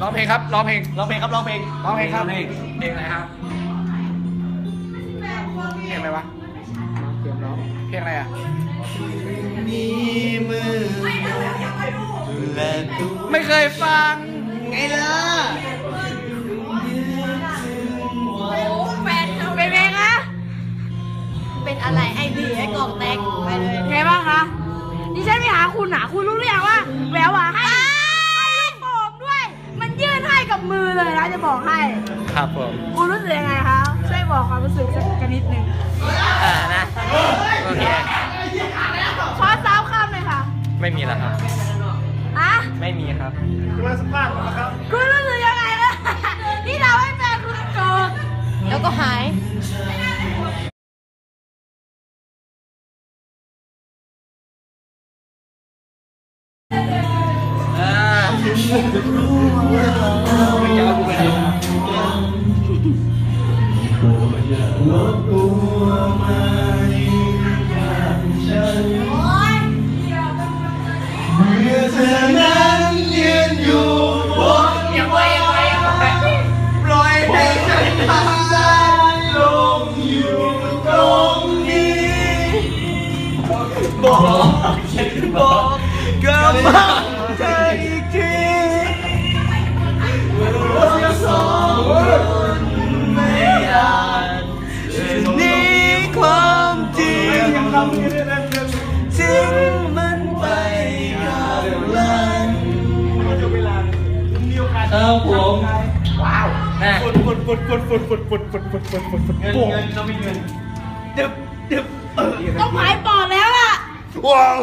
ร้องเพลงครับร้องเพลงร้องเพลงครับร้องเพลงร้องเพลงครับเพลงเพลงอะไรครับเพลงอะไรวะเพลงอะไรอะมีมือและตัวไม่เคยฟังไงล่ะแฟนเป็นไงคะเป็นอะไรไอ้ดีไอ้กล่องแตกไปเลยไงบ้างคะ นะจะบอกให้ ครับผมคุณรู้สึกยังไงคะ ช่วยบอกความรู้สึกสักนิดหนึ่งอ่านะ โอเค ขอสามคำเลยค่ะ ไม่มีแล้วครับอะไม่มีครับ คุณรู้สึกยังไงล่ะที่เราให้แฟนคุณโกรธแล้วก็หาย เมื่อเทิ้งมันไปกับลันเอาผมว้าวนะเงินเงินเรามีเงินดึบดึบเออต้องหายปอดแล้วอะว้าว